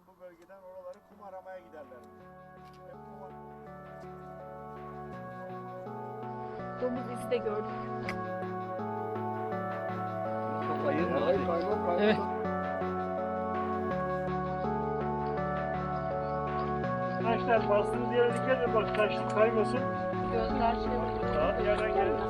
önceden bu bölgeden oraları kum aramaya giderler. Hep kum ar- Domuz izi de gördük. Evet. Taşlar bastığınız yere dikkat edin bak taş kaymasın. Gözler şey Daha yerden gelir.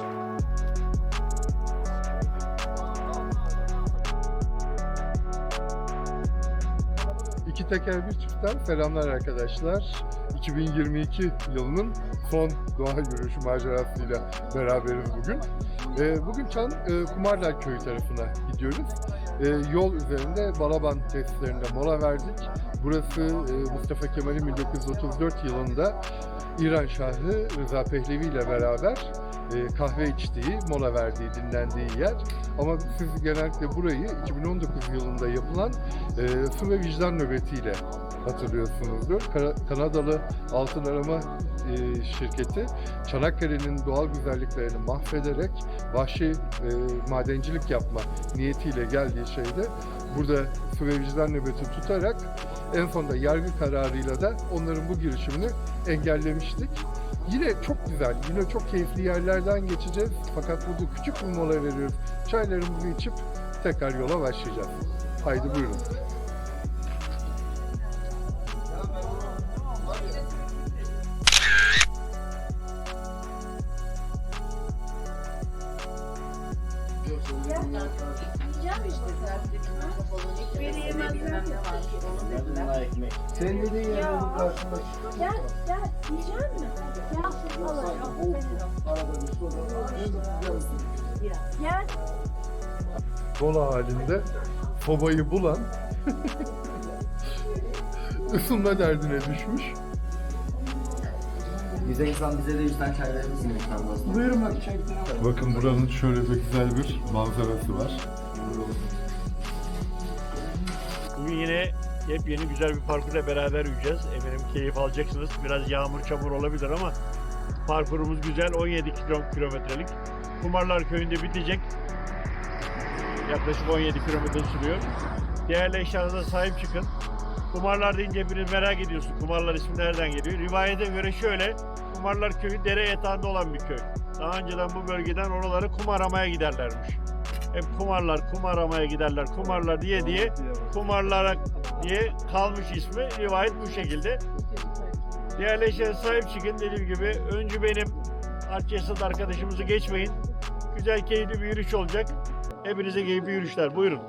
Teker bir çiftten selamlar arkadaşlar. 2022 yılının son doğa yürüyüşü macerasıyla beraberiz bugün. Ee, bugün Çan e, Kumarlar Köyü tarafına gidiyoruz. Ee, yol üzerinde Balaban testlerinde mola verdik. Burası e, Mustafa Kemal'in 1934 yılında İran Şahı Rıza Pehlevi ile beraber e, kahve içtiği, mola verdiği, dinlendiği yer. Ama siz genellikle burayı 2019 yılında yapılan e, su ve vicdan nöbetiyle hatırlıyorsunuzdur. Kanadalı altın arama e, şirketi Çanakkale'nin doğal güzelliklerini mahvederek vahşi e, madencilik yapma niyetiyle geldiği şeyde burada vicdan nöbeti tutarak en sonunda yargı kararıyla da onların bu girişimini engellemiştik. Yine çok güzel, yine çok keyifli yerlerden geçeceğiz. Fakat burada küçük bir mola veriyoruz. Çaylarımızı içip tekrar yola başlayacağız. Haydi buyurun. Yiyecek halinde sobayı bulan ısınma derdine düşmüş. Bize insan bize de yüzden çay verir misin lütfen? Buyurun bak Bakın buranın şöyle de güzel bir manzarası var. Bugün yine yepyeni güzel bir parkurla beraber yürüyeceğiz. Eminim keyif alacaksınız. Biraz yağmur çamur olabilir ama parkurumuz güzel. 17 kilo- kilometrelik. Kumarlar köyünde bitecek. Yaklaşık 17 kilometre sürüyor. Değerli eşyanıza sahip çıkın. Kumarlar deyince hepiniz merak ediyorsun. Kumarlar ismi nereden geliyor? Rivayete göre şöyle. Kumarlar köyü dere yatağında olan bir köy. Daha önceden bu bölgeden oraları kum aramaya giderlermiş. Hep kumarlar, kum aramaya giderler, kumarlar diye diye kumarlara diye kalmış ismi. Rivayet bu şekilde. Değerli eşeğe sahip çıkın. Dediğim gibi öncü benim Artçesat arkadaşımızı geçmeyin. Güzel keyifli bir yürüyüş olacak. Hepinize keyifli yürüyüşler. Buyurun.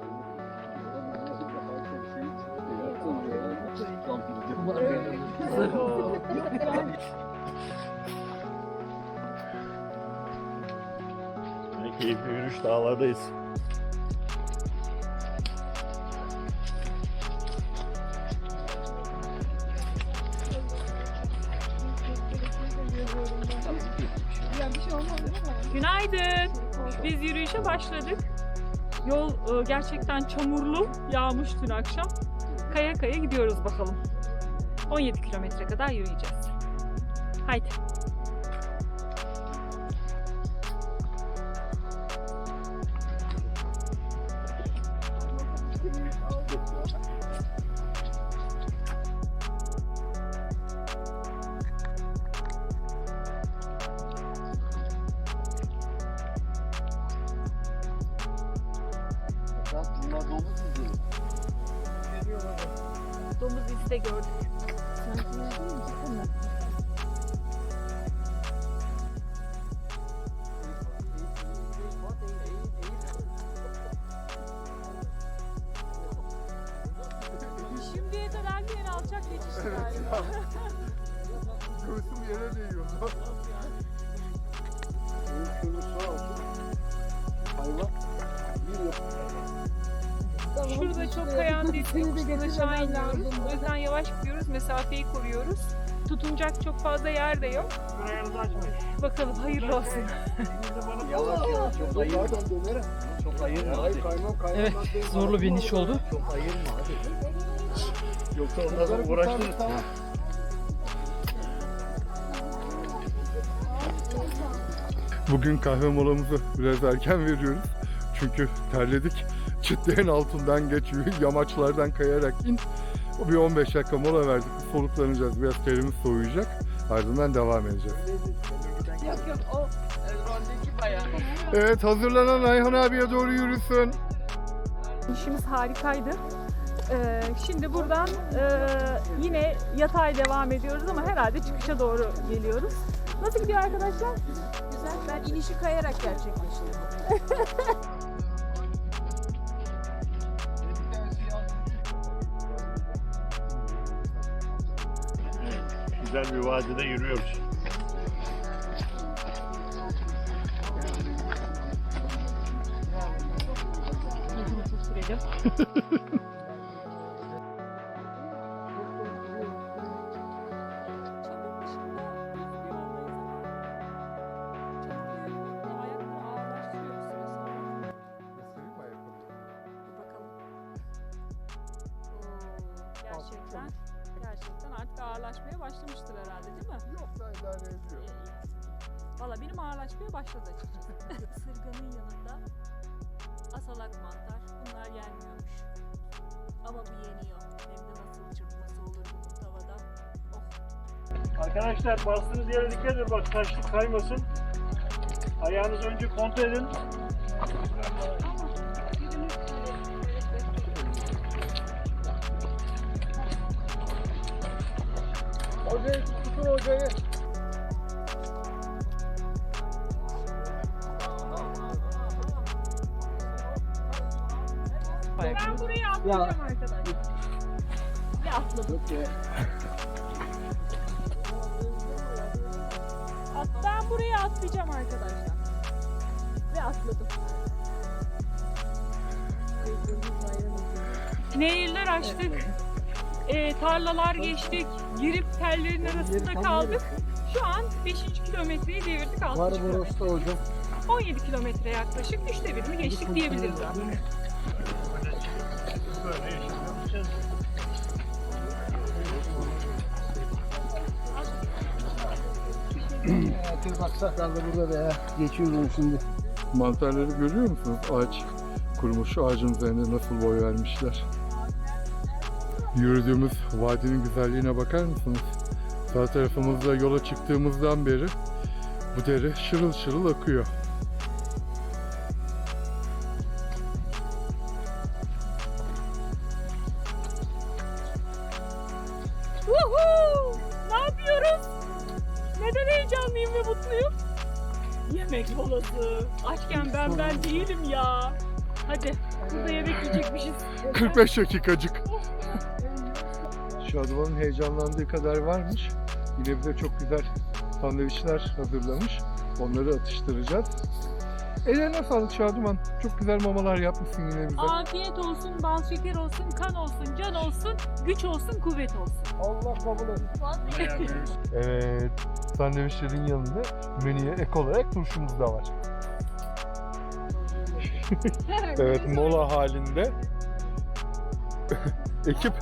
Yürüyüş dağlardayız. Günaydın. Biz yürüyüşe başladık. Yol e, gerçekten çamurlu, yağmış dün akşam. Kaya kaya gidiyoruz bakalım. 17 kilometre kadar yürüyeceğiz. Haydi. Domuz izi de gördük. Şimdiye kadar en alçak geçişti galiba. Göğsüm yere değiyor. Şurada çok kayan değil. Yokuştan aşağı iniyoruz. O yüzden yavaş gidiyoruz. Mesafeyi koruyoruz. Tutunacak çok fazla yer de yok. Ayağınızı açmayın. Bakalım hayırlı olsun. Yavaş yavaş çok ayırma. Çok ayırma hadi. Evet, zorlu bir iniş oldu. Çok ayırma hadi. Yoksa ondan sonra uğraştınız. Bugün kahve molamızı biraz erken veriyoruz. Çünkü terledik. Çitlerin altından geç, yamaçlardan kayarak in. Bir 15 dakika mola verdik. Bir soluklanacağız. Biraz terimiz soğuyacak. Ardından devam edeceğiz. Yok yok o Evet hazırlanan Ayhan abiye doğru yürüsün. işimiz harikaydı. Ee, şimdi buradan e, yine yatay devam ediyoruz ama herhalde çıkışa doğru geliyoruz. Nasıl gidiyor arkadaşlar? Güzel. Ben inişi kayarak gerçekleştirdim. Güzel bir vadide yürüyoruz. Gerçekten artık ağırlaşmaya başlamıştır herhalde değil mi? Yok da idare ediyor. Valla benim ağırlaşmaya başladı açıkçası. Isırganın yanında asalak mantar bunlar yenmiyormuş. Ama bu yeniyor. Hem de nasıl çırpması olur bunun tavada. Oh. Arkadaşlar bastığınız yere dikkat edin bak taşlık kaymasın. Ayağınızı önce kontrol edin. Hocayı tutun hocayı. Ben buraya atlayacağım arkadaşlar. Ve atladım. At, ben buraya atlayacağım arkadaşlar. Ve atladım. Nehirler açtık. Ee, tarlalar geçtik. Girip tellerin arasında kaldık. Şu an 5. kilometreyi devirdik 6. Var kilometre. burası da hocam. 17 kilometre yaklaşık. Üçte birini geçtik diyebiliriz artık. Böyle yaşayacağız. Herkes baksa kaldı burada be ya. Geçiyorum şimdi. Mantarları görüyor musunuz? Ağaç kurumuş. Ağacın üzerinde nasıl boy vermişler. Yürüdüğümüz vadinin güzelliğine bakar mısınız? Sağ tarafımızda yola çıktığımızdan beri bu dere şırıl şırıl akıyor. Woohoo! Ne yapıyoruz? Neden heyecanlıyım ve mutluyum? Yemek molası. Açken ben ben değilim ya. Hadi burada yemek yiyecekmişiz. 45 dakikacık. Şaduman'ın heyecanlandığı kadar varmış. Yine bize çok güzel sandviçler hazırlamış. Onları atıştıracağız. Eline sağlık Şaduman. Çok güzel mamalar yapmışsın yine bize. Afiyet olsun, bal şeker olsun, kan olsun, can olsun, güç olsun, kuvvet olsun. Allah kabul etsin. Evet. Sandviçlerin yanında menüye ek olarak turşumuz da var. evet mola halinde. Ekip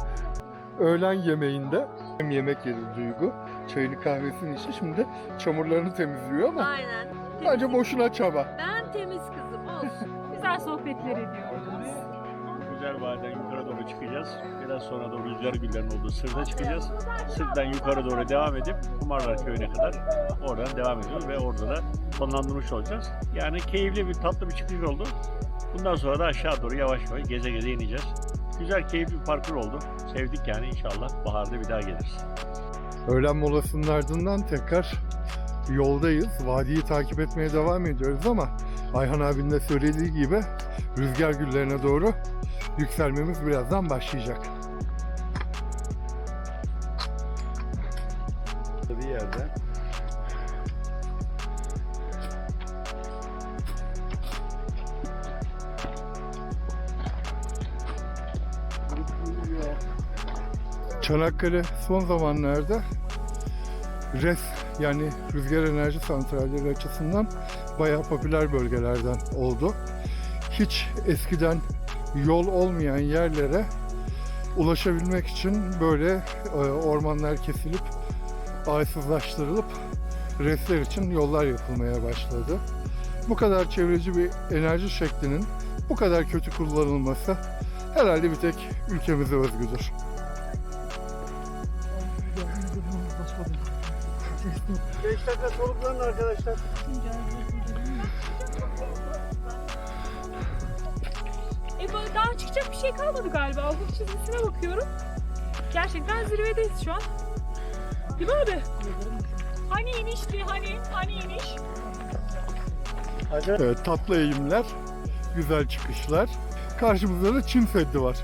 öğlen yemeğinde hem yemek yedi Duygu. Çayını kahvesini içti. Şimdi çamurlarını temizliyor ama Aynen. bence boşuna çaba. Ben temiz kızım olsun. Güzel sohbetler ediyoruz. Güzel vadiden yukarı doğru çıkacağız. Biraz sonra da rüzgar güllerinin olduğu sırda çıkacağız. Sırttan yukarı doğru devam edip Kumarlar Köyü'ne kadar oradan devam ediyoruz ve orada da sonlandırmış olacağız. Yani keyifli bir tatlı bir çıkış oldu. Bundan sonra da aşağı doğru yavaş yavaş geze geze ineceğiz. Güzel keyifli bir parkur oldu. Sevdik yani inşallah baharda bir daha geliriz. Öğlen molasının ardından tekrar yoldayız. Vadiyi takip etmeye devam ediyoruz ama Ayhan abinin de söylediği gibi rüzgar güllerine doğru yükselmemiz birazdan başlayacak. Çanakkale son zamanlarda RES yani rüzgar enerji santralleri açısından bayağı popüler bölgelerden oldu. Hiç eskiden yol olmayan yerlere ulaşabilmek için böyle e, ormanlar kesilip ağaçsızlaştırılıp RES'ler için yollar yapılmaya başladı. Bu kadar çevreci bir enerji şeklinin bu kadar kötü kullanılması herhalde bir tek ülkemize özgüdür. Beş dakika soluklanın arkadaşlar. E daha çıkacak bir şey kalmadı galiba. Ufuk çizgisine bakıyorum. Gerçekten zirvedeyiz şu an. Değil mi abi? Hani inişti hani? Hani iniş? Evet, tatlı eğimler, güzel çıkışlar. Karşımızda da Çin Seddi var.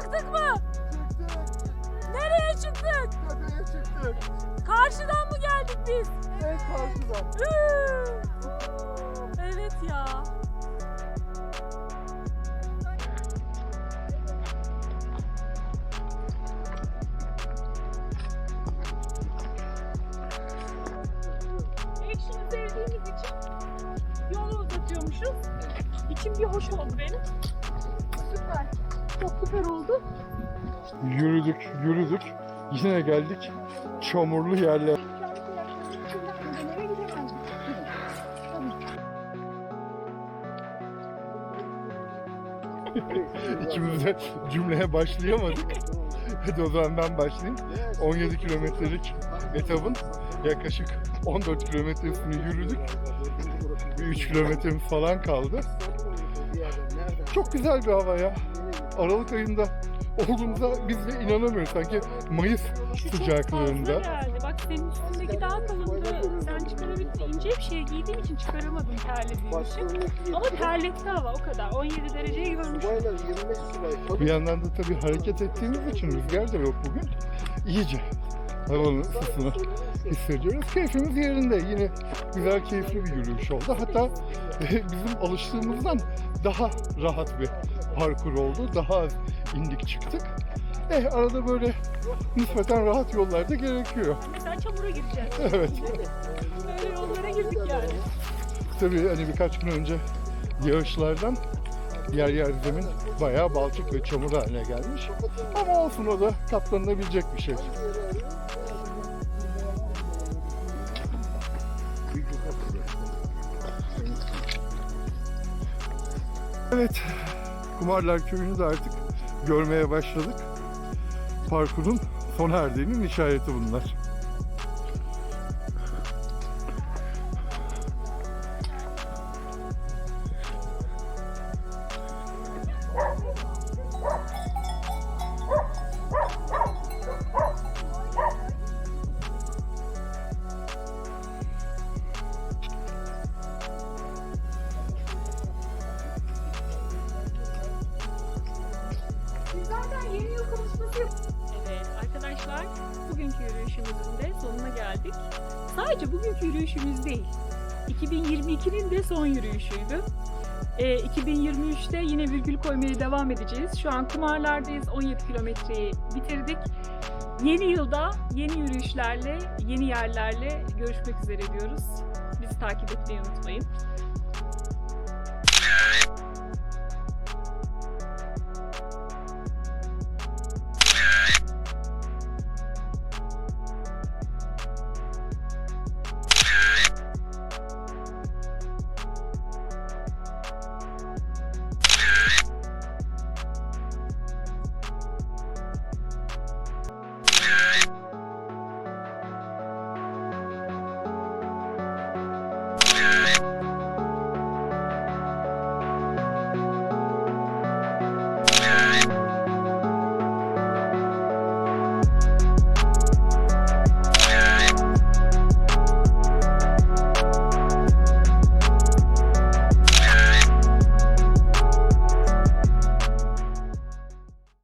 Çıktık mı? Nereye çıktık? Tepeye çıktık. Karşıdan mı geldik biz? En karşıdan. Üü! Evet ya. Action'ı sevdiğimiz için yolu uzatıyormuşuz. İçim bir hoş oldu benim. Süper. Çok süper oldu. Yürüdük, yürüdük. Yine geldik çamurlu yerler. İkimiz de cümleye başlayamadık. Hadi o zaman ben başlayayım. 17 kilometrelik etabın yaklaşık 14 kilometresini yürüdük. Bir 3 kilometremiz falan kaldı. Çok güzel bir hava ya. Aralık ayında olduğumuza biz de inanamıyoruz. Sanki Mayıs sıcaklığında. Fazla geldi. Bak senin üstündeki daha kalındı. Sen çıkarabildin. İnce bir şey giydiğim için çıkaramadım terlediğim için. Ama terletti hava o kadar. 17 dereceyi görmüş. Bir yandan da tabii hareket ettiğimiz için rüzgar da yok bugün. İyice havanın ısısını hissediyoruz. Keyfimiz yerinde. Yine güzel, keyifli bir yürüyüş oldu. Hatta bizim alıştığımızdan daha rahat bir parkur oldu. Daha az indik çıktık. Eh arada böyle nispeten rahat yollarda gerekiyor. Mesela çamura gireceğiz. Evet. Böyle yollara girdik yani. Tabii hani birkaç gün önce yağışlardan yer yer zemin bayağı balçık ve çamur haline gelmiş. Ama olsun o da katlanılabilecek bir şey. Evet, Kumarlar Köyü'nü de artık görmeye başladık. Parkurun sona erdiğinin işareti bunlar. Yeni yıl konuşması yap- Evet arkadaşlar bugünkü yürüyüşümüzün de sonuna geldik. Sadece bugünkü yürüyüşümüz değil. 2022'nin de son yürüyüşüydü. Ee, 2023'te yine virgül koymaya devam edeceğiz. Şu an kumarlardayız. 17 kilometreyi bitirdik. Yeni yılda yeni yürüyüşlerle, yeni yerlerle görüşmek üzere diyoruz. Bizi takip etmeyi unutmayın.